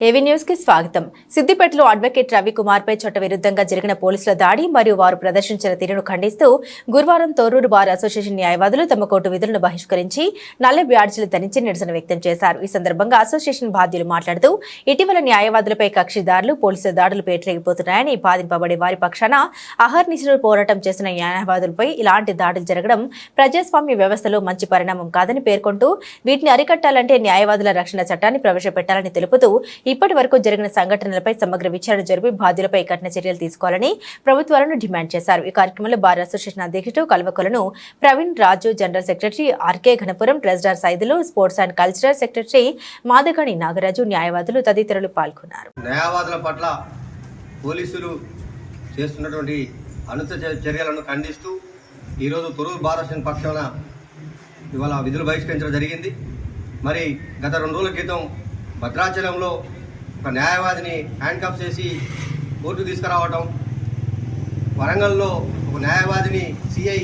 ఏవీ న్యూస్కి స్వాగతం. సిద్దిపేటలో అడ్వకేట్ రవికుమార్ పై చట్టవిరుద్ధంగా జరిగిన పోలీసుల దాడి మరియు వారు ప్రదర్శించిన తీరును ఖండిస్తూ గురువారం తోరూరు బార్ అసోసియేషన్ న్యాయవాదులు తమ కోర్టు విధులను బహిష్కరించి నల్ల బ్యాడ్జీలు ధరించి నిరసన వ్యక్తం చేశారు. ఈ సందర్భంగా అసోసియేషన్ బాధ్యులు మాట్లాడుతూ ఇటీవల న్యాయవాదులపై కక్షిదారులు పోలీసుల దాడులు పేటరేగిపోతున్నాయని బాధింపబడే వారి పక్షాన అహర్నిశలు పోరాటం చేసిన న్యాయవాదులపై ఇలాంటి దాడులు జరగడం ప్రజాస్వామ్య వ్యవస్థలో మంచి పరిణామం కాదని పేర్కొంటూ వీటిని అరికట్టాలంటే న్యాయవాదుల రక్షణ చట్టాన్ని ప్రవేశపెట్టాలని తెలుపుతూ ఇప్పటి వరకు జరిగిన సంఘటనలపై సమగ్ర విచారణ జరిపి బాధ్యులపై కఠిన చర్యలు తీసుకోవాలని ప్రభుత్వాలను డిమాండ్ చేశారు. ఈ కార్యక్రమంలో బార్ అసోసియేషన్ అధ్యక్షుడు Kalvakolanu Praveen Raju general secretary R K Ghanapuram treasurer Saidulu sports and cultural secretary Madagani Nagaraju న్యాయవాదులు తదితరులు పాల్గొన్నారు. న్యాయవాదుల పట్ల పోలీసులు చేస్తున్నటువంటి చర్యలను ఖండిస్తూ ఈరోజు తొరూరు బాలకృష్ణ పక్షాన ఇవాళ విధులు బహిష్కరించడం జరిగింది. మరి గత రెండు రోజుల క్రితం భద్రాచలంలో ఒక న్యాయవాదిని హ్యాండ్ కప్ చేసి కోర్టు తీసుకురావటం వరంగల్లో ఒక న్యాయవాదిని సిఐ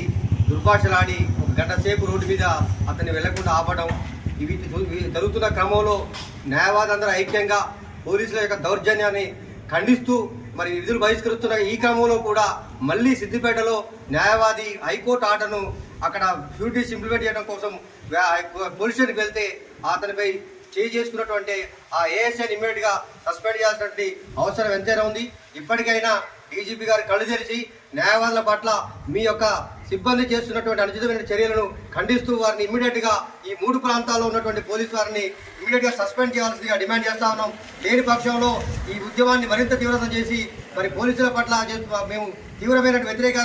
దుర్భాషలాడి ఒక గంట సేపు రోడ్డు మీద అతన్ని వెళ్ళకుండా ఆపడం ఇవి జరుగుతున్న క్రమంలో న్యాయవాదులందరూ ఐక్యంగా పోలీసుల యొక్క దౌర్జన్యాన్ని ఖండిస్తూ మరి విధులు బహిష్కరిస్తున్న ఈ క్రమంలో కూడా మళ్ళీ సిద్దిపేటలో న్యాయవాది హైకోర్టు ఆటను అక్కడ డ్యూటీస్ ఇంప్లిమెంట్ చేయడం కోసం పోలీస్ స్టేషన్కి వెళ్తే అతనిపై చేయి చేసుకున్నటువంటి ఆ ఏఎస్ఐని ఇమ్మీడియట్గా సస్పెండ్ చేయాల్సినటువంటి అవసరం ఎంతైనా ఉంది. ఇప్పటికైనా డీజీపీ గారు కళ్ళు తెరిచి న్యాయవాదుల పట్ల మీ యొక్క సిబ్బంది చేస్తున్నటువంటి అనుచితమైన చర్యలను ఖండిస్తూ వారిని ఇమ్మీడియట్గా ఈ మూడు ప్రాంతాల్లో ఉన్నటువంటి పోలీసు వారిని ఇమ్మీడియట్గా సస్పెండ్ చేయాల్సిందిగా డిమాండ్ చేస్తా ఉన్నాం. లేని పక్షంలో ఈ ఉద్యమాన్ని మరింత తీవ్రతం చేసి మరి పోలీసుల పట్ల మేము తీవ్రమైన వ్యతిరేక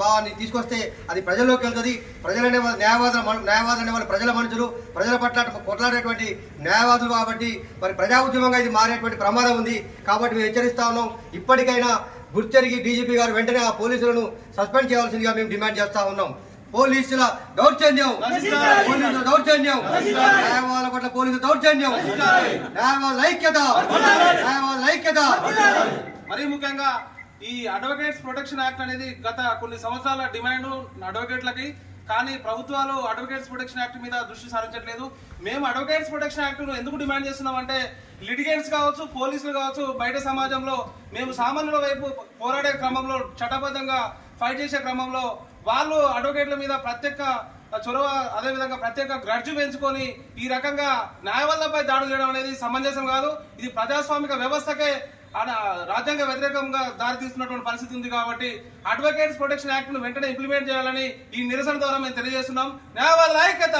భావాన్ని తీసుకొస్తే అది ప్రజల్లోకి వెళ్తుంది. ప్రజలనే వాళ్ళ న్యాయవాదుల న్యాయవాదులు అనే వాళ్ళు ప్రజల మనుషులు ప్రజల పట్ల కొట్లాడేటువంటి న్యాయవాదులు కాబట్టి మరి ప్రజా ఉద్యమంగా ఇది మారేటువంటి ప్రమాదం ఉంది. కాబట్టి మేము హెచ్చరిస్తా ఉన్నాం. ఇప్పటికైనా గుర్తెరిగి డీజీపీ గారు వెంటనే ఆ పోలీసులను సస్పెండ్ చేయాల్సిందిగా మేము డిమాండ్ చేస్తా ఉన్నాం. పోలీసుల దౌర్జన్యం. పోలీసుల దౌర్జన్యం. న్యాయవాదుల పట్ల పోలీసు దౌర్జన్యం. న్యాయవాదుల ఐక్యత. న్యాయవాదుల ఐక్యత. మరీ ముఖ్యంగా ఈ అడ్వకేట్స్ ప్రొటెక్షన్ యాక్ట్ అనేది గత కొన్ని సంవత్సరాల డిమాండ్ అడ్వకేట్లకి కానీ ప్రభుత్వాలు అడ్వకేట్స్ ప్రొటెక్షన్ యాక్ట్ మీద దృష్టి సారించట్లేదు. మేము అడ్వకేట్స్ ప్రొటెక్షన్ యాక్ట్ ఎందుకు డిమాండ్ చేస్తున్నాం అంటే లిటిగేట్స్ కావచ్చు పోలీసులు కావచ్చు బయట సమాజంలో మేము సామాన్యుల వైపు పోరాడే క్రమంలో చట్టబద్ధంగా ఫైట్ చేసే క్రమంలో వాళ్ళు అడ్వకేట్ల మీద ప్రత్యేక చొరవ అదేవిధంగా ప్రత్యేక గ్రడ్జు పెంచుకొని ఈ రకంగా న్యాయవాదులపై దాడులు చేయడం అనేది సమంజసం కాదు. ఇది ప్రజాస్వామిక వ్యవస్థకే రాజ్యాంగ వ్యతిరేకంగా దారితీస్తున్నటువంటి పరిస్థితి ఉంది కాబట్టి అడ్వకేట్స్ ప్రొటెక్షన్ యాక్ట్ను వెంటనే ఇంప్లిమెంట్ చేయాలని ఈ నిరసన ద్వారా మేము తెలియజేస్తున్నాం. న్యాయవాదుల ఐక్యత!